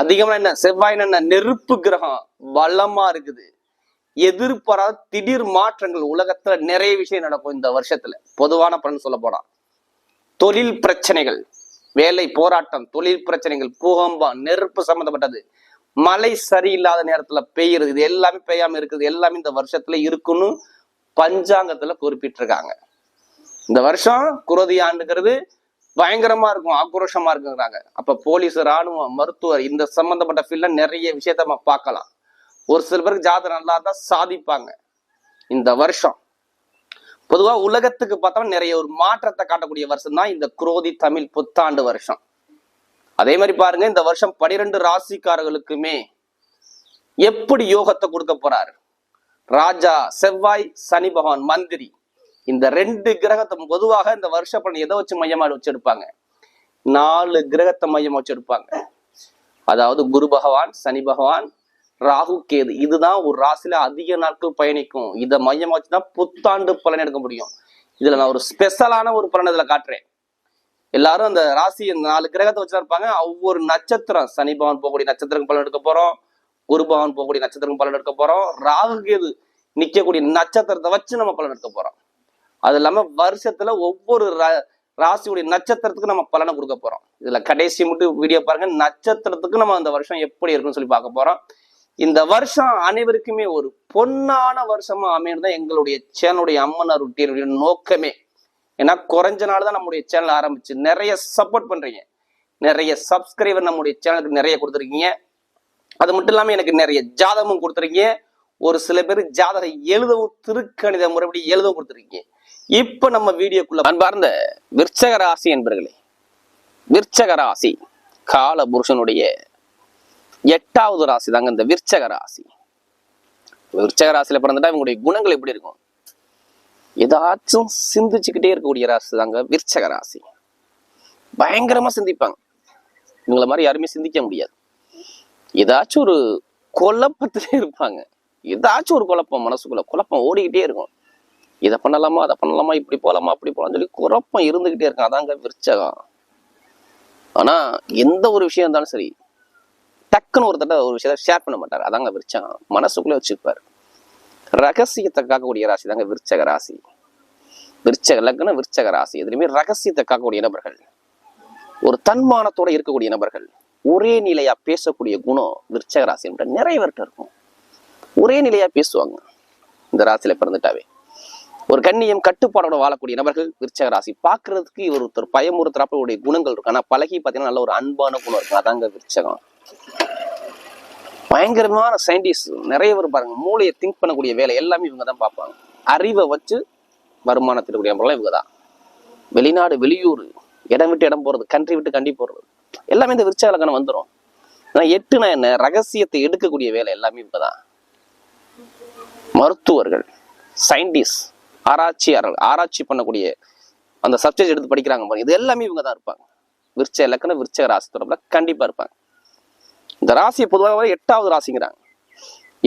அதிகமா என்ன? செவ்வாய் என்ன நெருப்பு கிரகம். பலமா இருக்குது. எதிர்பாராத திடீர் மாற்றங்கள் உலகத்துல நிறைய விஷயம் நடக்கும் இந்த வருஷத்துல. பொதுவான பலன் சொல்ல போனா. தொழில் பிரச்சனைகள் வேலை போராட்டம் தொழில் பிரச்சனைகள் பூகம்பம் நெருப்பு சம்பந்தப்பட்டது. மழை சரியில்லாத நேரத்துல பெய்யுறது இது எல்லாமே பெய்யாம இருக்குது எல்லாமே இந்த வருஷத்துல இருக்குன்னு பஞ்சாங்கத்துல குறிப்பிட்டிருக்காங்க. இந்த வருஷம் குரோதி ஆண்டுங்கிறது பயங்கரமா இருக்கும் ஆக்ரோஷமா இருக்குங்கிறாங்க. அப்ப போலீஸ் ராணுவம் மருத்துவர் இந்த சம்பந்தப்பட்ட ஃபீல்ட்ல நிறைய விஷயத்த நம்ம பார்க்கலாம். ஒரு சில பேருக்கு ஜாதகம் நல்லா தான் சாதிப்பாங்க. இந்த வருஷம். பொதுவா உலகத்துக்கு பார்த்தோம்னா நிறைய ஒரு மாற்றத்தை காட்டக்கூடிய வருஷம் தான் இந்த குரோதி தமிழ் புத்தாண்டு வருஷம். அதே மாதிரி பாருங்க இந்த வருஷம் பனிரெண்டு ராசிக்காரர்களுக்குமே எப்படி யோகத்தை கொடுக்க போறாரு? ராஜா செவ்வாய் சனி பகவான் மந்திரி. இந்த ரெண்டு கிரகத்தை பொதுவாக இந்த வருஷ பலன் எதை வச்சு மையமா வச்சிருப்பாங்க? நாலு கிரகத்தை மையமா வச்சிருப்பாங்க. அதாவது குரு பகவான் சனி பகவான் ராகு கேது. இதுதான் ஒரு ராசியில அதிக நாட்கள் பயணிக்கும். இதை மையமா வச்சுதான் புத்தாண்டு பலன் எடுக்க முடியும். இதுல நான் ஒரு ஸ்பெஷலான ஒரு பலன் இதுல காட்டுறேன். எல்லாரும் அந்த ராசி இந்த நாலு கிரகத்தை வச்சுதான் இருப்பாங்க. ஒவ்வொரு நட்சத்திரம் சனி பகவான் போகக்கூடிய நட்சத்திரம் பலன் எடுக்க போறோம். குரு பகவான் போகக்கூடிய நட்சத்திரம் பலன் எடுக்க போறோம். ராகு கேது நிக்கக்கூடிய நட்சத்திரத்தை வச்சு நம்ம பலன் எடுக்க போறோம். அது இல்லாம வருஷத்துல ஒவ்வொரு ரா- ராசியுடைய நட்சத்திரத்துக்கு நம்ம பலனை கொடுக்க போறோம். இதுல கடைசி மட்டும் வீடியோ பாருங்க. நட்சத்திரத்துக்கு நம்ம அந்த வருஷம் எப்படி இருக்குன்னு சொல்லி பார்க்க போறோம். இந்த வருஷம் அனைவருக்குமே ஒரு பொன்னான வருஷமா அமையணும் தான் எங்களுடைய சேனலுடைய அம்மன் அருட்டியனுடைய நோக்கமே. ஏன்னா குறைஞ்ச நாள் தான் நம்முடைய சேனல் ஆரம்பிச்சு. நிறைய சப்போர்ட் பண்றீங்க. நிறைய சப்ஸ்கிரைபர் நம்முடைய சேனலுக்கு நிறைய கொடுத்துருக்கீங்க. அது மட்டும் இல்லாம எனக்கு நிறைய ஜாதகமும் கொடுத்துருக்கீங்க. ஒரு சில பேர் ஜாதகம் எழுதவும் திருக்கணித முறைப்படி எழுதவும் கொடுத்துருக்கீங்க. இப்ப நம்ம வீடியோக்குள்ள அன்பார்ந்த விற்சக ராசி என்பர்களே விற்சக ராசி கால புருஷனுடைய எட்டாவது ராசி தாங்க இந்த விற்சக ராசி. விற்சக ராசியில பிறந்துட்டா இவங்களுடைய குணங்கள் எப்படி இருக்கும்? ஏதாச்சும் சிந்திச்சுக்கிட்டே இருக்கக்கூடிய ராசி தாங்க விற்சக ராசி. பயங்கரமா சிந்திப்பாங்க. இவங்கள மாதிரி யாருமே சிந்திக்க முடியாது. ஏதாச்சும் ஒரு குழப்பத்திலே இருப்பாங்க. ஏதாச்சும் ஒரு குழப்பம் மனசுக்குள்ள குழப்பம் ஓடிக்கிட்டே இருக்கும். இதை பண்ணலாமா அதை பண்ணலாமா இப்படி போகலாமா அப்படி போகலாம்னு சொல்லி குழப்பம் இருந்துகிட்டே இருக்கும். அதாங்க விருச்சகம். ஆனா எந்த ஒரு விஷயம் இருந்தாலும் சரி டக்குன்னு ஒரு தடவை ஒரு விஷயத்த ஷேர் பண்ண மாட்டார். அதாங்க விருச்சகம். மனசுக்குள்ளே வச்சுப்பார் ரகசியத்தை காக்கக்கூடிய ராசி தாங்க விருச்சக ராசி. விருச்சக லக்னம் விருச்சக ராசி. எதுலையுமே ரகசியத்தை காக்கக்கூடிய நபர்கள். ஒரு தன்மானத்தோட இருக்கக்கூடிய நபர்கள். ஒரே நிலையா பேசக்கூடிய குணம் விருச்சக ராசி என்ற நிறைய பேர்கிட்ட இருக்கும். ஒரே நிலையா பேசுவாங்க. இந்த ராசியில பிறந்துட்டாவே. ஒரு கண்ணியம் கட்டுப்பாடோட வாழக்கூடிய நபர்கள் விருச்சக ராசி. பார்க்கறதுக்கு இவர் ஒருத்தர் பயமுறுத்துறாப்புடைய குணங்கள் இருக்கும் ஆனா பழகி பார்த்தீங்கன்னா நல்ல ஒரு அன்பான குணம் இருக்கும் அதாங்க விருச்சகம். பயங்கரமான சயின்டிஸ்ட் நிறைய பேர் பாருங்க மூளையை திங்க் பண்ணக்கூடிய வேலை எல்லாமே இவங்க தான் பார்ப்பாங்க. அறிவை வச்சு வருமானத்திற்குரிய நபர்கள் இவங்க தான். வெளிநாடு வெளியூர் இடம் விட்டு இடம் போறது கண்ட்ரி விட்டு கண்டி போறது. எல்லாமே இந்த விருச்சகலக்கணம் வந்துடும் ஆனா எட்டுனா என்ன? ரகசியத்தை எடுக்கக்கூடிய வேலை எல்லாமே இவங்க தான். மருத்துவர்கள் சயின்டிஸ்ட் ஆராய்ச்சியாளர்கள் ஆராய்ச்சி பண்ணக்கூடிய அந்த சப்ஜெக்ட் எடுத்து படிக்கிறாங்க இது எல்லாமே இவங்க தான் இருப்பாங்க. விருச்ச இலக்கணம் விருச்ச ராசி தொடர்பில் கண்டிப்பாக இருப்பாங்க. இந்த ராசியை பொதுவாக எட்டாவது ராசிங்கிறாங்க.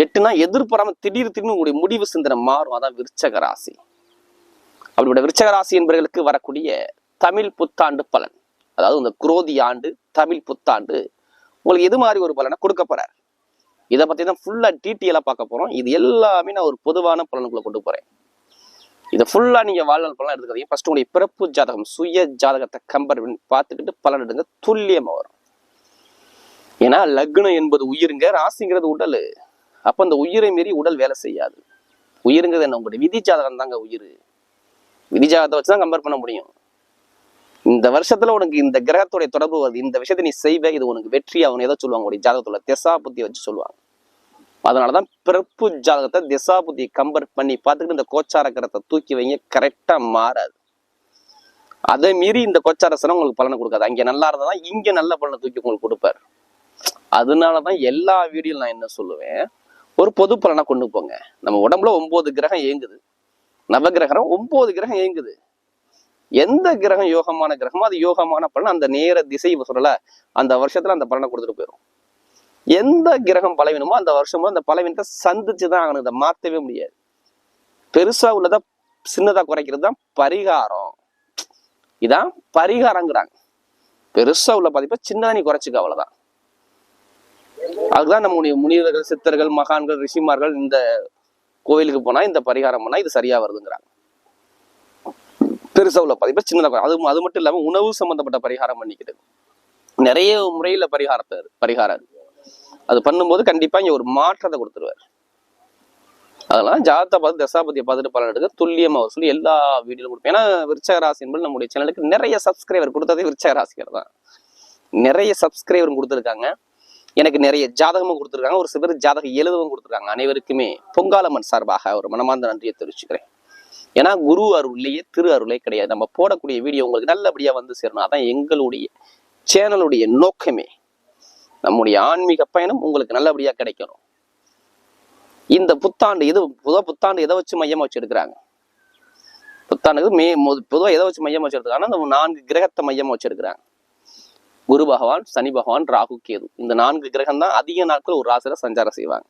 எட்டுனா எதிர்பாராம திடீர் திடீர்னு உங்களுடைய முடிவு சிந்தனை மாறும். அதான் விருச்சக ராசி. அப்படிப்பட்ட விருச்சக ராசி என்பவர்களுக்கு வரக்கூடிய தமிழ் புத்தாண்டு பலன். அதாவது இந்த குரோதி ஆண்டு தமிழ் புத்தாண்டு உங்களுக்கு எது மாதிரி ஒரு பலனை கொடுக்க போறார்? இதை பற்றி தான் ஃபுல்லாக டீட்டெயிலாக பார்க்க போகிறோம் இது எல்லாமே நான் ஒரு பொதுவான பலனுக்குள்ளே கொண்டு போகிறேன் இதை ஃபுல்லாக நீங்கள் வாழ்நாள் பலன் எடுத்துக்காதீங்க. ஃபஸ்ட்டு உங்களுடைய பிறப்பு ஜாதகம் சுய ஜாதகத்தை கம்பேர் பண்ணி பார்த்துக்கிட்டு பலன் எடுங்க. துல்லியமாக வரும். ஏன்னா லக்னம் என்பது உயிருங்க ராசிங்கிறது உடல். அப்போ அந்த உயிரை மீறி உடல் வேலை செய்யாது. உயிருங்கிறது என்ன? உங்களுடைய விதி ஜாதகம் தாங்க உயிர். விதி ஜாதகத்தை வச்சு தான் கம்பேர் பண்ண முடியும். இந்த வருஷத்துல உனக்கு இந்த கிரகத்துடைய தொடர்பு வருது. இந்த விஷயத்தை நீ செய்வ இது உனக்கு வெற்றி அவங்க ஏதோ சொல்லுவாங்க. உடைய ஜாதகத்துல திசா புத்தி வச்சு சொல்லுவாங்க. அதனாலதான் பிறப்பு ஜாதகத்தை திசா புத்தி கம்பேர் பண்ணி பார்த்துக்கிட்டு இந்த கோச்சார கிரகத்தை தூக்கி வைங்க. கரெக்டா மாறாது. அதை மீறி இந்த கோச்சாரசனம் உங்களுக்கு பலனை கொடுக்காது. அங்கே நல்லா இருந்தா இங்க நல்ல பலனை தூக்கி உங்களுக்கு கொடுப்பாரு. அதனாலதான் எல்லா வீடியோல நான் என்ன சொல்லுவேன்? ஒரு பொது பலனை கொண்டு போங்க. நம்ம உடம்புல ஒன்பது கிரகம் இயங்குது. நவகிரகம் ஒன்பது கிரகம் இயங்குது. எந்த கிரகம் யோகமான கிரகமோ அது யோகமான பலன் அந்த நேர திசை சொல்லல அந்த வருஷத்துல அந்த பலனை கொடுத்துட்டு போயிடும் எந்த கிரகம் பலவீனமோ அந்த வருஷமும் அந்த பலவீனத்தை சந்திச்சுதான் ஆகணும். இதை மாத்தவே முடியாது. பெருசா உள்ளதா சின்னதா குறைக்கிறது தான் பரிகாரம். இதான் பரிகாரங்கிறாங்க. பெருசா உள்ள பாதிப்பை சின்னதா நீ குறைச்சிக்க அவ்வளவுதான். அதுதான் நம்முடைய முனிவர்கள் சித்தர்கள் மகான்கள் ரிஷிமார்கள் இந்த கோயிலுக்கு போனா இந்த பரிகாரம் பண்ணா இது சரியா வருதுங்கிறாங்க. பெருசா உள்ள பதிப்பா அது அது மட்டும் இல்லாமல் உணவு சம்பந்தப்பட்ட பரிகாரம் பண்ணிக்கிறது நிறைய முறையில பரிகாரத்தை பரிகாரம் அது பண்ணும்போது கண்டிப்பா இங்க ஒரு மாற்றத்தை கொடுத்துருவாரு. அதெல்லாம் ஜாதத்தை பார்த்து தசாபதியை பார்த்துட்டு பலன் எடுக்க துல்லியமாக சொல்லி எல்லா வீடியோலும் கொடுப்பேன். ஏன்னா விருச்சக ராசி என்பது நம்முடைய சேனலுக்கு நிறைய சப்ஸ்கிரைபர் கொடுத்ததே விருச்சக ராசிகர் தான். நிறைய சப்ஸ்கிரைபரும் கொடுத்துருக்காங்க. எனக்கு நிறைய ஜாதகமும் கொடுத்துருக்காங்க. ஒரு சிலர் ஜாதகம் எழுதவும் கொடுத்துருக்காங்க. அனைவருக்குமே பொங்காலம்மன் சார்பாக ஒரு மனமார்ந்த நன்றியை தெரிவிச்சுக்கிறேன். ஏன்னா குரு அருள்லேயே திரு அருளே கிடையாது. நம்ம போடக்கூடிய வீடியோ உங்களுக்கு நல்லபடியா வந்து சேரணும். அதான் எங்களுடைய சேனலுடைய நோக்கமே. நம்முடைய ஆன்மீக பயணம் உங்களுக்கு நல்லபடியா கிடைக்கணும். இந்த புத்தாண்டு இது புத புத்தாண்டு எதை வச்சு மையமா வச்சிருக்கிறாங்க? புத்தாண்டு புத்தாண்டுக்கு மே பொதுவாக எதை வச்சு மையமா வச்சிருக்காங்கன்னா எடுக்கிறாங்கன்னா அந்த நான்கு கிரகத்தை மையமா வச்சிருக்கிறாங்க. குரு பகவான் சனி பகவான் ராகு கேது. இந்த நான்கு கிரகம் தான் அதிக நாட்கள் ஒரு ராசியில சஞ்சாரம் செய்வாங்க.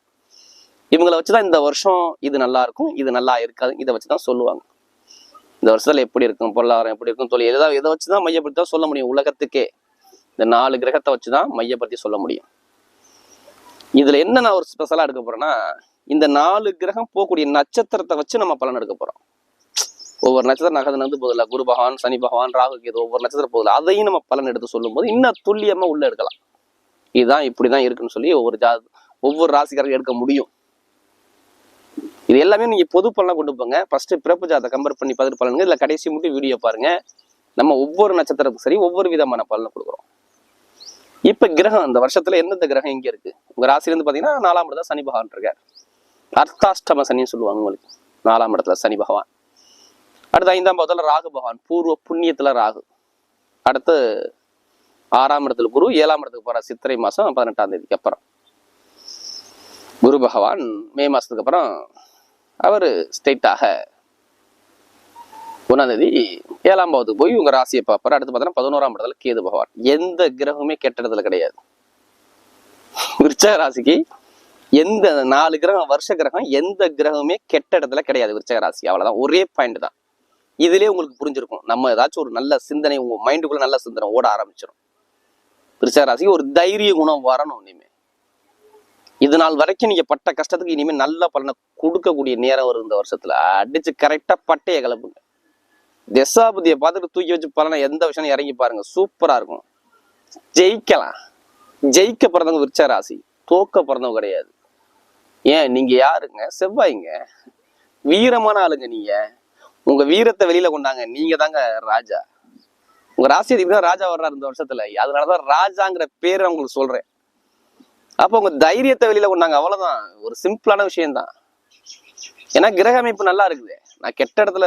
இவங்களை வச்சுதான் இந்த வருஷம் இது நல்லா இருக்கும் இது நல்லா இருக்காது இதை வச்சுதான் சொல்லுவாங்க. இந்த வருஷத்துல எப்படி இருக்கும் பொருளாதாரம் எப்படி இருக்கும் தொழில் எதாவது இதை வச்சுதான் மையப்படுத்தி தான் சொல்ல முடியும் உலகத்துக்கே. இந்த நாலு கிரகத்தை வச்சுதான் மையப்படுத்தி சொல்ல முடியும். இதுல என்ன நான் ஒரு ஸ்பெஷலா எடுக்க போறேன்னா இந்த நாலு கிரகம் போகக்கூடிய நட்சத்திரத்தை வச்சு நம்ம பலன் எடுக்க போறோம். ஒவ்வொரு நட்சத்திரம் நகர்ந்து வந்து போதில்ல குரு பகவான் சனி பகவான் ராகு கேது ஒவ்வொரு நட்சத்திரம் போதில்ல அதையும் நம்ம பலன் எடுத்து சொல்லும்போது இன்னும் துல்லியமா உள்ள எடுக்கலாம். இதுதான் இப்படிதான் இருக்குன்னு சொல்லி ஒவ்வொரு ஜா ஒவ்வொரு ராசிக்காரர்கள் எடுக்க முடியும். இது எல்லாமே நீங்க பொது பலனா கொண்டு போங்க. ஃபர்ஸ்ட் பிறப்பு ஜாதத்தை கம்பேர் பண்ணி பார்த்துட்டு பலனுங்க இல்லை கடைசி மட்டும் வீடியோ பாருங்க. நம்ம ஒவ்வொரு நட்சத்திரத்துக்கும் சரி ஒவ்வொரு விதமான பலனை கொடுக்குறோம். இப்ப கிரகம் இந்த வருஷத்துல எந்தெந்த கிரகம் இங்க இருக்கு? உங்க ராசில இருந்து பாத்தீங்கன்னா நாலாம் இடத்துல சனி பகவான் இருக்கார். அர்த்தாஷ்டம சனின்னு சொல்லுவாங்க உங்களுக்கு. நாலாம் இடத்துல சனி பகவான். அடுத்து ஐந்தாம் பாவத்துல ராகு பகவான். பூர்வ புண்ணியத்துல ராகு. அடுத்து ஆறாம் இடத்துல குரு ஏழாம் இடத்துக்கு போற சித்திரை மாசம் பதினெட்டாம் தேதிக்கு அப்புறம். குரு பகவான் மே மாசத்துக்கு அப்புறம் அவர் ஸ்ட்ரெயிட்டாக ஒன்றாந்தேதி ஏழாம் பாவத்துக்கு போய் உங்கள் ராசியை பார்ப்பார். அடுத்து பார்த்தோன்னா பதினோராம் இடத்துல கேது பகவான். எந்த கிரகமுமே கெட்ட இடத்துல கிடையாது. விருச்சக ராசிக்கு எந்த நாலு கிரகம் வருஷ கிரகம் எந்த கிரகமுமே கெட்ட இடத்துல கிடையாது விருச்சக ராசி. அவ்வளவுதான். ஒரே பாயிண்ட் தான். இதுலயே உங்களுக்கு புரிஞ்சிருக்கும். நம்ம ஏதாச்சும் ஒரு நல்ல சிந்தனை உங்கள் மைண்டுக்குள்ள நல்ல சிந்தனை ஓட ஆரம்பிச்சிடும் விருச்சக ராசிக்கு ஒரு தைரிய குணம் வரணும் இனிமேல் இது நாள் வரைக்கும் நீங்க பட்ட கஷ்டத்துக்கு இனிமேல் நல்ல பலனை கொடுக்கக்கூடிய நேரம் வரும் இந்த வருஷத்துல. அடிச்சு கரெக்டா பட்டைய கிளப்புங்க தசாபதியை பார்த்துட்டு தூக்கி வச்சு பலனை எந்த விஷயம் இறங்கி பாருங்க. சூப்பரா இருக்கும். ஜெயிக்கலாம். ஜெயிக்க பிறந்தவங்க விருச்ச ராசி. தோக்க பிறந்தவங்க கிடையாது. ஏன்? நீங்க யாருங்க? செவ்வாய்ங்க. வீரமான ஆளுங்க நீங்க. உங்க வீரத்தை வெளியில கொண்டாங்க. நீங்க தாங்க ராஜா. உங்க ராசி அதிபதி தான் ராஜா வர்றாரு இந்த வருஷத்துல. அதனாலதான் ராஜாங்கிற பேர் அவங்களுக்கு சொல்றேன். அப்போ உங்க தைரியத்தை வெளியில கொண்டாங்க. அவ்வளவுதான். ஒரு சிம்பிளான விஷயம்தான். ஏன்னா கிரக அமைப்பு நல்லா இருக்குது. நான் கெட்ட இடத்துல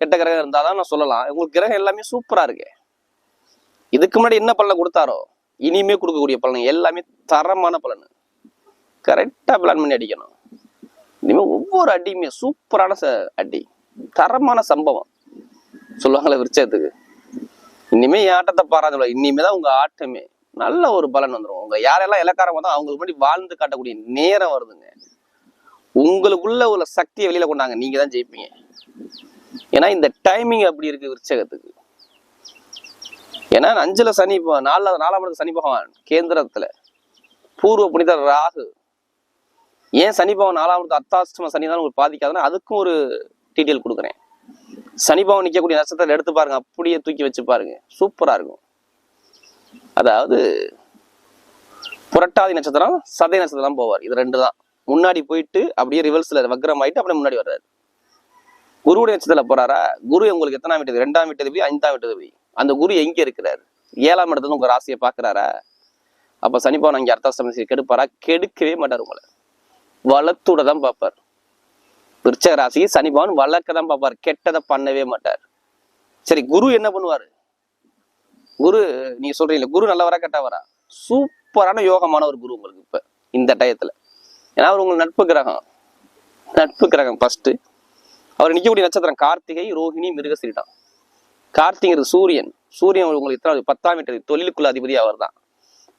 கெட்ட கிரகம் இருந்தாதான் நான் சொல்லலாம். உங்களுக்கு கிரகம் எல்லாமே சூப்பரா இருக்கு. இதுக்கு முன்னாடி என்ன பலனை கொடுத்தாரோ இனிமே கொடுக்கக்கூடிய பலன் எல்லாமே தரமான பலன். கரெக்டா பிளான் பண்ணி அடிக்கணும். இனிமே ஒவ்வொரு அடியுமே சூப்பரான ச அடி. தரமான சம்பவம். சொல்லுவாங்களே விருச்சத்துக்கு இனிமே என் ஆட்டத்தை பாராது இனிமே தான் உங்க ஆட்டமே. நல்ல ஒரு பலன் வந்துடும் உங்க யாரெல்லாம் இலக்காரம் வந்தோம் அவங்களுக்கு முன்னாடி வாழ்ந்து காட்டக்கூடிய நேரம் வருதுங்க. உங்களுக்குள்ள உள்ள சக்தியை வெளியில கொண்டாங்க நீங்க தான் ஜெயிப்பீங்க. ஏன்னா இந்த டைமிங் அப்படி இருக்கு விருச்சகத்துக்கு. ஏன்னா அஞ்சுல சனி நாலு நாலாம் இடத்துல சனி பகவான் கேந்திரத்துல. பூர்வ புனித ராகு. ஏன் சனி பவன் நாலாம் இடத்து அத்தாஷ்டம சனி தான் உங்களுக்கு பாதிக்காதுன்னா அதுக்கும் ஒரு டீட்டெயில் கொடுக்குறேன். சனி பவன் நிற்கக்கூடிய நட்சத்திரத்தை எடுத்து பாருங்க. அப்படியே தூக்கி வச்சு பாருங்க. சூப்பரா இருக்கும். அதாவது புரட்டாதி நட்சத்திரம் சதய நட்சத்திரம் போவார். இது ரெண்டு தான் முன்னாடி போயிட்டு அப்படியே ரிவர்ஸ்ல வக்ரம் ஆயிட்டு அப்படியே முன்னாடி வர்றாரு. குருவுடைய நட்சத்திரத்துல போறாரா? குரு உங்களுக்கு எத்தனாம் வீட்டு ரெண்டாம் வீட்டு அதிபதி ஐந்தாம் வீட்டு அதிபதி அந்த குரு எங்க இருக்கிறாரு? ஏழாம் இடத்துல உங்க ராசியை பாக்குறாரா அப்ப சனிப்பவன் அங்க அர்த்தாஷ்டமி கெடுப்பாரா? கெடுக்கவே மாட்டார் உங்களை. வளத்தோட தான் பார்ப்பார். விருச்சக ராசி சனிபவன் வளர்க்க தான் பார்ப்பார். கெட்டதை பண்ணவே மாட்டார். சரி குரு என்ன பண்ணுவாரு? குரு நீங்க சொல்றீங்க குரு நல்லவரா கெட்டவரா? சூப்பரான யோகமான ஒரு குரு உங்களுக்கு இப்ப இந்த டயத்துல. ஏன்னா அவர் உங்களுக்கு நட்பு கிரகம். நட்பு கிரகம் ஃபர்ஸ்ட் அவர் நிக்கக்கூடிய நட்சத்திரம் கார்த்திகை ரோஹிணி மிருகசிரிடம். கார்த்திகர் சூரியன். சூரியன் உங்களுக்கு இத்தனை பத்தாம் மீட்டர் தொழிலுக்குள்ள அதிபதி அவர் தான்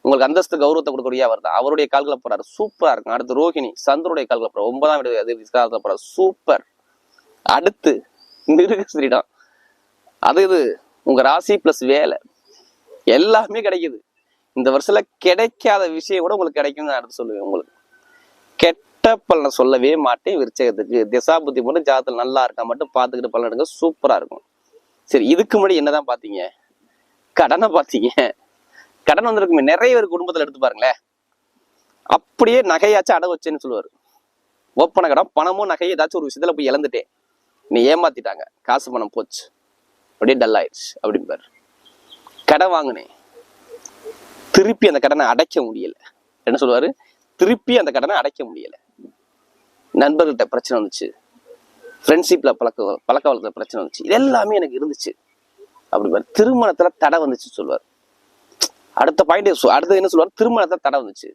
உங்களுக்கு அந்தஸ்து கௌரவத்தை கொடுக்கக்கூடிய அவர் தான் அவருடைய கால்களை போறாரு சூப்பரா இருக்கும். அடுத்து ரோஹிணி சந்திரனுடைய கால்களை போறாரு ஒன்பதாம் வீடு அதிபதி காலத்துல போறாரு சூப்பர். அடுத்து மிருகசிரிடம். அது இது உங்க ராசி பிளஸ் வேலை. எல்லாமே கிடைக்குது. இந்த வருஷத்துல கிடைக்காத விஷயம் கூட உங்களுக்கு கிடைக்கும் நான் அடுத்து சொல்லுவேன் உங்களுக்கு. கெட்ட பலனை சொல்லவே மாட்டேன் விருச்சகத்துக்கு. திசா புத்தி மட்டும் ஜாதத்துல நல்லா இருக்கா மட்டும் பார்த்துக்கிட்டு பலன் எடுங்க சூப்பரா இருக்கும். சரி இதுக்கு முன்னாடி என்னதான் பாத்தீங்க கடனை பாத்தீங்க கடன் வந்திருக்குமே நிறைய பேர் குடும்பத்துல எடுத்து பாருங்களேன். அப்படியே நகையாச்சும் அடகு வச்சேன்னு சொல்லுவார். ஓப்பன கடன் பணமும் நகையும் ஏதாச்சும் ஒரு விஷயத்துல போய் இழந்துட்டேன். நீ ஏமாத்திட்டாங்க. காசு பணம் போச்சு. அப்படியே டல் ஆயிடுச்சு அப்படிம்பாரு. கடன் வாங்கினேன். திருப்பி அந்த கடனை அடைக்க முடியல. என்ன சொல்லுவாரு? திருப்பி அந்த கடனை அடைக்க முடியல. நண்பர்கிட்ட பிரச்சனை வந்துச்சு. ஃப்ரெண்ட்ஷிப்ல பழக்க பழக்க வழக்கத்துல பிரச்சனை வந்துச்சு. இது எல்லாமே எனக்கு இருந்துச்சு. அப்படி திருமணத்துல தடை வந்துச்சு சொல்லுவார். அடுத்த பாயிண்ட் அடுத்தது என்ன சொல்லுவார்? திருமணத்துல தடை வந்துச்சு.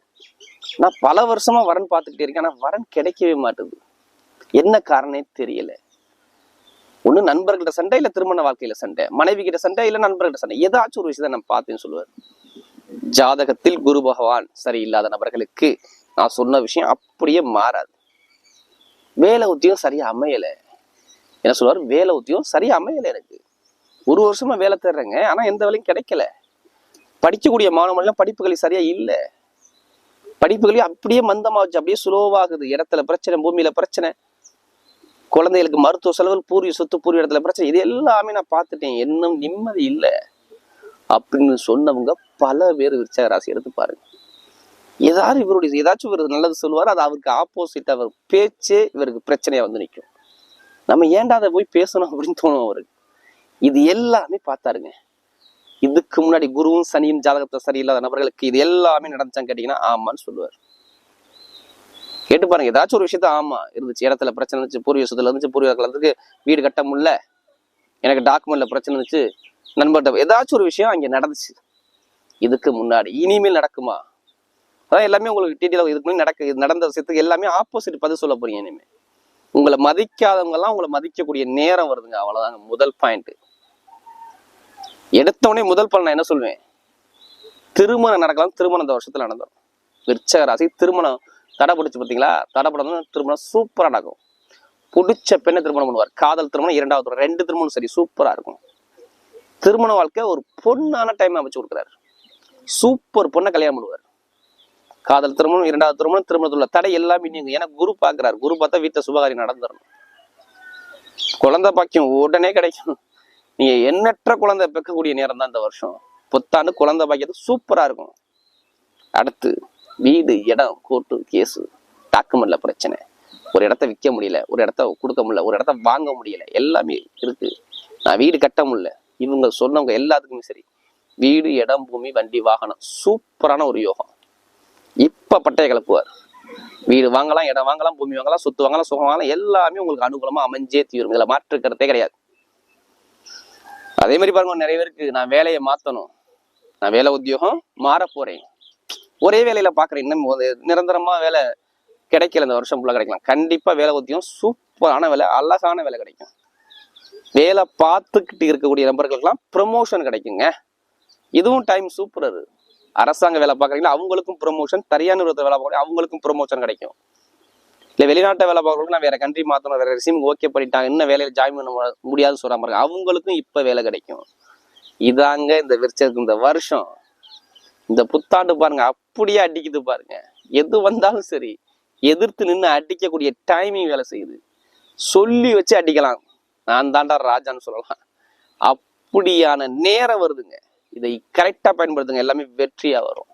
நான் பல வருஷமா வரன் பார்த்துக்கிட்டே இருக்கேன். ஆனா வரன் கிடைக்கவே மாட்டேது. என்ன காரணமே தெரியல. ஒண்ணு நண்பர்கள்ட்ட சண்டை இல்ல திருமண வாழ்க்கையில சண்டை. மனைவி கிட்ட சண்டை இல்ல நண்பர்கிட்ட சண்டை. ஏதாச்சும் ஒரு விஷயத்தை நான் பார்த்தேன்னு சொல்லுவார் ஜாதகத்தில் குரு பகவான் சரியில்லாத நபர்களுக்கு நான் சொன்ன விஷயம் அப்படியே மாறாது. வேலை உத்தியம் சரியா அமையல. என்ன சொல்லுவார்? வேலை உத்தியம் சரியா அமையல எனக்கு. ஒரு வருஷமா வேலை தேடுறேங்க. ஆனா எந்த வேலையும் கிடைக்கல. படிக்கக்கூடிய மாணவர்கள் படிப்புகள் சரியா இல்ல. படிப்புகளையும் அப்படியே மந்தமாச்சு. அப்படியே சுலோவாகுது இடத்துல பிரச்சனை பூமியில பிரச்சனை. குழந்தைகளுக்கு மருத்துவ செலவுகள் பூர்வீக சொத்து பூர்வீக இடத்துல பிரச்சனை இது எல்லாமே நான் பார்த்துட்டேன். இன்னும் நிம்மதி இல்லை. அப்படின்னு சொன்னவங்க பல பேர் விருச்சக ராசி எடுத்து பாருங்க. ஏதாவது இவருடைய ஏதாச்சும் இவர் நல்லது சொல்லுவார் அது அவருக்கு ஆப்போசிட் அவர் பேச்சே இவருக்கு பிரச்சனையா வந்து நிற்கும். நம்ம ஏன்டா அதை போய் பேசணும் அப்படின்னு தோணும் அவருக்கு. இது எல்லாமே பார்த்தாருங்க. இதுக்கு முன்னாடி குருவும் சனியும் ஜாதகத்தை சரியில்லாத நபர்களுக்கு இது எல்லாமே நடந்துச்சான்னு கேட்டீங்கன்னா ஆமான்னு சொல்லுவார். கேட்டு பாருங்க ஏதாச்சும் ஒரு விஷயத்த ஆமா இருந்துச்சு. இடத்துல பிரச்சனை இருந்துச்சு பூர்வீக சொத்துல இருந்துச்சு பூர்வீக கலந்துக்கு வீடு கட்ட முடியல. எனக்கு டாக்குமெண்ட்ல பிரச்சனை இருந்துச்சு. நண்பர்கிட்ட ஏதாச்சும் ஒரு விஷயம் அங்க நடந்துச்சு. இதுக்கு முன்னாடி இனிமேல் நடக்குமா? அதான் எல்லாமே உங்களுக்கு டீட்டெயிலாக இதுக்கு முன்னாடி நடக்க நடந்த விஷயத்துக்கு எல்லாமே ஆப்போசிட் பதில் சொல்ல போறீங்க இனிமே. உங்களை மதிக்காதவங்க எல்லாம் உங்களை மதிக்கக்கூடிய நேரம் வருதுங்க அவ்வளவுதாங்க முதல் பாயிண்ட் எடுத்தவொடனே முதல் பலன் நான் என்ன சொல்லுவேன் திருமணம் நடக்கலாம் திருமணம் இந்த வருஷத்துல நடந்தோம். விருச்சக ராசி திருமணம் தடை பிடிச்சி பார்த்தீங்களா? தடை படம் திருமணம் சூப்பராக நடக்கும். பிடிச்ச பெண்ணை திருமணம் பண்ணுவார். காதல் திருமணம் இரண்டாவது திருமணம் ரெண்டு திருமணம் சரி சூப்பராக இருக்கும். திருமண வாழ்க்கை ஒரு பொண்ணான டைம் அமைச்சு கொடுக்குறாரு. சூப்பர் பொண்ணை கல்யாணம் பண்ணுவார். காதல் திருமணம் இரண்டாவது திருமணம் திருமணத்தில் உள்ள தடை எல்லாமே நீங்க ஏன்னா குரு பார்க்குறாரு. குரு பார்த்தா வீட்டில் சுபகாரியம் நடந்துடணும். குழந்தை பாக்கியம் உடனே கிடைக்கும். நீங்க எண்ணற்ற குழந்தை பெக்கக்கூடிய நேரம் தான் இந்த வருஷம். புத்தாண்டு குழந்தை பாக்கியது சூப்பரா இருக்கும். அடுத்து வீடு இடம் கோர்ட்டு கேஸு டாக்குமெண்ட்ல பிரச்சனை. ஒரு இடத்த விற்க முடியல ஒரு இடத்த கொடுக்க முடியல ஒரு இடத்த வாங்க முடியல எல்லாமே இருக்கு. நான் வீடு கட்ட முடியல. இவங்க சொன்னவங்க எல்லாத்துக்குமே சரி. வீடு இடம் பூமி வண்டி வாகனம் சூப்பரான ஒரு யோகம். இப்ப பட்டைய கிளப்புவார். வீடு வாங்கலாம் இடம் வாங்கலாம் பூமி வாங்கலாம் சொத்து வாங்கலாம் சுகம் வாங்கலாம் எல்லாமே உங்களுக்கு அனுகூலமா அமைஞ்சே தீரும். இதுல மாற்றுக்கிறதே கிடையாது. அதே மாதிரி பாருங்க நிறைய பேருக்கு நான் வேலையை மாத்தணும். நான் வேலை உத்தியோகம் மாற போறேன். ஒரே வேலையில பாக்குறேன் இன்னும் நிரந்தரமா வேலை கிடைக்கல இந்த வருஷம் ஃபுல்லாக கிடைக்கலாம். கண்டிப்பா வேலை ஊத்தியும் சூப்பரான வேலை அழகான வேலை கிடைக்கும். வேலை பார்த்துக்கிட்டு இருக்கக்கூடிய நபர்களுக்கெல்லாம் ப்ரமோஷன் கிடைக்குங்க. இதுவும் டைம் சூப்பர் அது. அரசாங்க வேலை பார்க்குறீங்கன்னா அவங்களுக்கும் ப்ரொமோஷன் தனியார் நிறுவனத்தில் வேலை பார்க்குறீங்க அவங்களுக்கும் ப்ரொமோஷன் கிடைக்கும். இல்லை வெளிநாட்டை வேலை பார்க்குறவங்களுக்கு நான் வேற கண்ட்ரி மாற்றணும் வேற ரிசீம் ஓகே பண்ணிட்டாங்க இன்னும் வேலையில் ஜாயின் பண்ண முடியாதுன்னு சொல்கிற மாதிரி அவங்களுக்கும் இப்போ வேலை கிடைக்கும். இதாங்க இந்த விரிச்சதுக்கு இந்த வருஷம். இந்த புத்தாண்டு பாருங்க அப்படியே அடிக்குது பாருங்க. எது வந்தாலும் சரி எதிர்த்து நின்று அடிக்கக்கூடிய டைமிங் வேலை செய்யுது. சொல்லி வச்சு அடிக்கலாம். நான் தாண்டா ராஜான்னு சொல்லலாம். அப்படியான நேரம் வருதுங்க. இதை கரெக்டா பயன்படுத்துங்க. எல்லாமே வெற்றியா வரும்.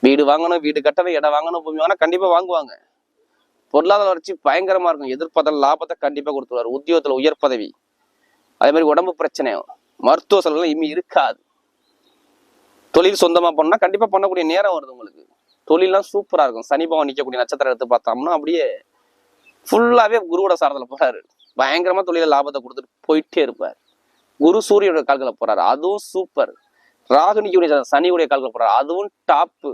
வீடு வாங்கணும் வீடு கட்டணும் இடம் வாங்கணும் பூமி வாங்கினா கண்டிப்பா வாங்குவாங்க. பொருளாதார வளர்ச்சி பயங்கரமா இருக்கும். எதிர்பார்த்த லாபத்தை கண்டிப்பா கொடுத்துருவாரு. உத்தியோகத்துல உயர் பதவி. அதே மாதிரி உடம்பு பிரச்சனை மருத்துவ செலவுலாம் இனிமேல் இருக்காது. தொழில் சொந்தமாக பண்ணால் கண்டிப்பாக பண்ணக்கூடிய நேரம் வருது உங்களுக்கு. தொழிலெலாம் சூப்பராக இருக்கும். சனி பவன் நிற்கக்கூடிய நட்சத்திரம் எடுத்து பார்த்தோம்னா அப்படியே ஃபுல்லாவே குருவோட சாரத்துல போகிறாரு பயங்கரமா தொழில லாபத்தை கொடுத்துட்டு போயிட்டே இருப்பார். குரு சூரியனோட கால்களை போகிறாரு அதுவும் சூப்பர் ராகு நிற்கக்கூடிய சனியுடைய கால்களை போறாரு. அதுவும் டாப்பு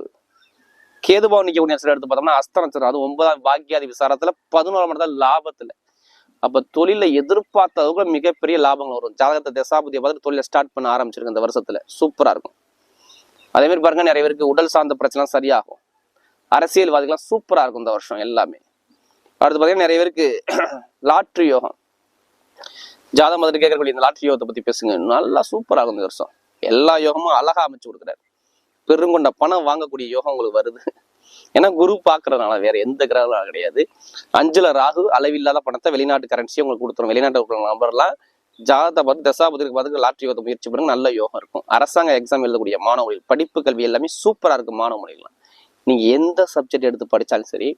கேதுபாவன் நிற்கக்கூடிய நட்சத்திரம் எடுத்து பார்த்தோம்னா அஸ்த நட்சத்திரம். அது ஒன்பதாம் பாக்கியாதி விசாரத்தில் பதினோராம் இடத்துல லாபத்தில். அப்போ தொழில எதிர்பார்த்த அளவுக்கு மிகப்பெரிய லாபங்கள் வரும். ஜாதகத்தை தசாபதியை பார்த்து தொழிலை ஸ்டார்ட் பண்ண ஆரம்பிச்சிருக்கு இந்த வருஷத்துல. சூப்பராக இருக்கும். அதே மாதிரி பாருங்க நிறைய பேருக்கு உடல் சார்ந்த பிரச்சனை சரியாகும். அரசியல்வாதிகள்லாம் சூப்பரா இருக்கும் இந்த வருஷம் எல்லாமே. அடுத்து பார்த்தீங்கன்னா நிறைய பேருக்கு லாட்ரி யோகம். ஜாதம் மாதிரி கேட்கக்கூடிய இந்த லாட்ரி யோகத்தை பத்தி பேசுங்க. நல்லா சூப்பராக இருக்கும் இந்த வருஷம். எல்லா யோகமும் அழகா அமைச்சு கொடுக்குறாரு. பெருங்கொண்ட பணம் வாங்கக்கூடிய யோகம் உங்களுக்கு வருது. ஏன்னா குரு பார்க்கறதுனால வேற எந்த கிரகங்களும் கிடையாது. அஞ்சுல ராகு அளவில்லாத பணத்தை வெளிநாட்டு கரன்சியை உங்களுக்கு கொடுத்துரும். வெளிநாட்டு நம்பர்லாம் ஜாதகத்தை பார்த்து தசாபதிக்கு பார்த்து லாட்ரி ஓத்த முயற்சி பண்ணுங்க நல்ல யோகம் இருக்கும். அரசாங்க எக்ஸாம் எழுதக்கூடிய மாணவர்கள் படிப்பு கல்வி எல்லாமே சூப்பராக இருக்கும் மாணவ மொழிகள்லாம் நீங்கள் எந்த சப்ஜெக்ட் எடுத்து படித்தாலும் சரி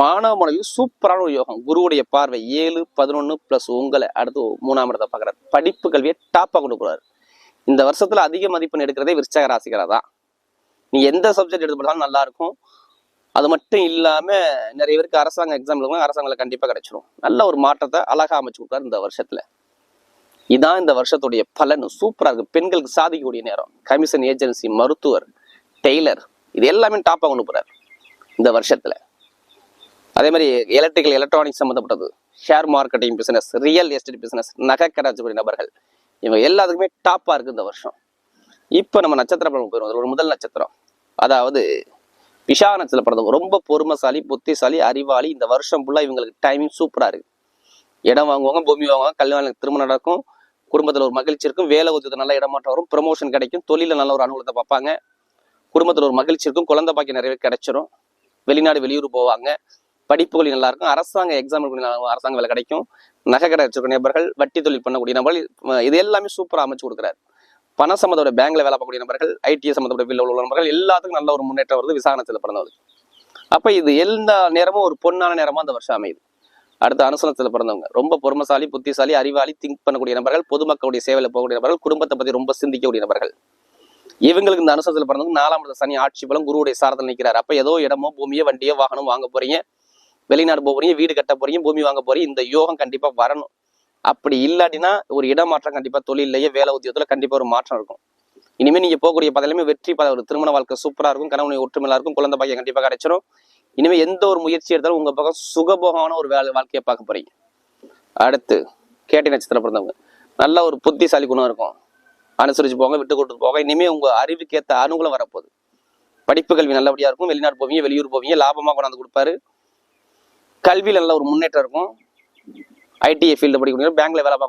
மாணவ மொழியில் சூப்பரான ஒரு யோகம். குருவுடைய பார்வை ஏழு பதினொன்று ப்ளஸ் உங்களை அடுத்து மூணாம் இடத்தை பார்க்குறாரு. படிப்பு கல்வியை டாப்பாக கொண்டு போறாரு. இந்த வருஷத்தில் அதிக மதிப்பெண் எடுக்கிறதே விருச்சக ராசிகரா தான் நீ எந்த சப்ஜெக்ட் எடுத்து படித்தாலும் நல்லா இருக்கும். அது மட்டும் இல்லாம நிறைய பேருக்கு அரசாங்க எக்ஸாம் எழுதுவாங்க அரசாங்கத்தில் கண்டிப்பா கிடைச்சிரும். நல்ல ஒரு மாற்றத்தை அழகா அமைச்சு கொடுத்தாரு இந்த வருஷத்துல. இதான் இந்த வருஷத்துடைய பலன். சூப்பராக இருக்கு. பெண்களுக்கு சாதிக்கக்கூடிய நேரம். கமிஷன் ஏஜென்சி மருத்துவர் டெய்லர் இது எல்லாமே டாப்பாக கொண்டு போறாரு இந்த வருஷத்துல. அதே மாதிரி எலக்ட்ரிக்கல் எலக்ட்ரானிக்ஸ் சம்மந்தப்பட்டது share marketing business real estate business நகை நபர்கள் இவங்க எல்லாத்துக்குமே டாப்பாக இருக்கு இந்த வருஷம். இப்போ நம்ம நட்சத்திர பலன் போயிடும் ஒரு முதல் நட்சத்திரம். அதாவது விஷா நட்சத்திரம் படம் ரொம்ப பொறுமைசாலி புத்திசாலி அறிவாளி இந்த வருஷம் ஃபுல்லாக இவங்களுக்கு டைமிங் சூப்பராக இருக்கு. இடம் வாங்குவாங்க பூமி வாங்குவாங்க கல்யாணம் திருமணம் நடக்கும். குடும்பத்தில் ஒரு மகிழ்ச்சி இருக்கும். வேலை உதவி நல்ல இடமாற்றம் வரும். ப்ரமோஷன் கிடைக்கும். தொழிலில் நல்ல ஒரு அனுகூலத்தை பார்ப்பாங்க. குடும்பத்தில் ஒரு மகிழ்ச்சி இருக்கும். குழந்தை பாக்கி நிறையவே கிடைச்சிரும். வெளிநாடு வெளியூர் போவாங்க. படிப்புகள் நல்லா இருக்கும். அரசாங்க எக்ஸாம் அரசாங்க வேலை கிடைக்கும். நகை கடை வச்சிருக்க நபர்கள் வட்டி தொழில் பண்ணக்கூடிய நபர்கள் இது எல்லாமே சூப்பராக அமைச்சு கொடுக்குறாரு. பண சம்மந்தோட பேங்க்ல வேலை பார்க்கக்கூடிய நபர்கள் ஐடிஐ சம்மந்தப்பட்ட பில்ல உள்ள நபர்கள் எல்லாத்துக்கும் நல்ல ஒரு முன்னேற்றம் வருது. விசாரணத்தில் பிறந்தவர்கள் அப்போ இது எல்லா நேரமும் ஒரு பொன்னான நேரமா அந்த வருஷம் அமையுது. அடுத்த அனுசனத்தில் பிறந்தவங்க. ரொம்ப பொறுமசாலி புத்திசாலி அறிவாளி திங்க் பண்ணக்கூடிய நபர்கள் பொதுமக்களுடைய சேவையில போகக்கூடிய நபர்கள் குடும்பத்தை பத்தி ரொம்ப சிந்திக்கக்கூடிய நபர்கள். இவங்களுக்கு இந்த அனுசனத்தில் பிறந்தவங்க நாலாம் சனி ஆட்சி பலம் குருவுடைய சாரத்தில் நிற்கிறார் அப்ப ஏதோ இடமோ பூமியோ வண்டியோ வாகனம் வாங்க போறீங்க. வெளிநாடு போக போறீங்க வீடு கட்ட போறீங்க பூமி வாங்க போறீங்க இந்த யோகம் கண்டிப்பா வரணும். அப்படி இல்லாட்டினா ஒரு இடமாற்றம் கண்டிப்பா தொழிலையே வேலை உத்தியோகத்துல கண்டிப்பா ஒரு மாற்றம் இருக்கும். இனிமே நீங்க போகக்கூடிய பதவியுமே வெற்றி பல ஒரு திருமண வாழ்க்கை சூப்பரா இருக்கும் கணவனை ஒற்றுமையா இருக்கும் குழந்தை பாக்கியம் கண்டிப்பா கிடைச்சிரும். இனிமே எந்த ஒரு முயற்சி எடுத்தாலும் உங்க பக்கம் சுகபோகமான ஒரு வேலை வாழ்க்கையை பார்க்க போறீங்க. அடுத்து கேட்டி நட்சத்திரம் பிறந்தவங்க. நல்ல ஒரு புத்திசாலி குணம் இருக்கும். அனுசரிச்சு போங்க விட்டு கொடுத்து போங்க. இனிமே உங்க அறிவுக்கு அனுகூலம் வரப்போகுது. படிப்பு கல்வி நல்லபடியா இருக்கும். வெளிநாடு போவீங்க வெளியூர் போவீங்க லாபமா கொண்டாந்து கொடுப்பாரு. கல்வியில் நல்ல ஒரு முன்னேற்றம் இருக்கும். ஐடிஐ ஃபீல்டு படிக்கக்கூடிய பேங்க்ல வேலை பார்க்க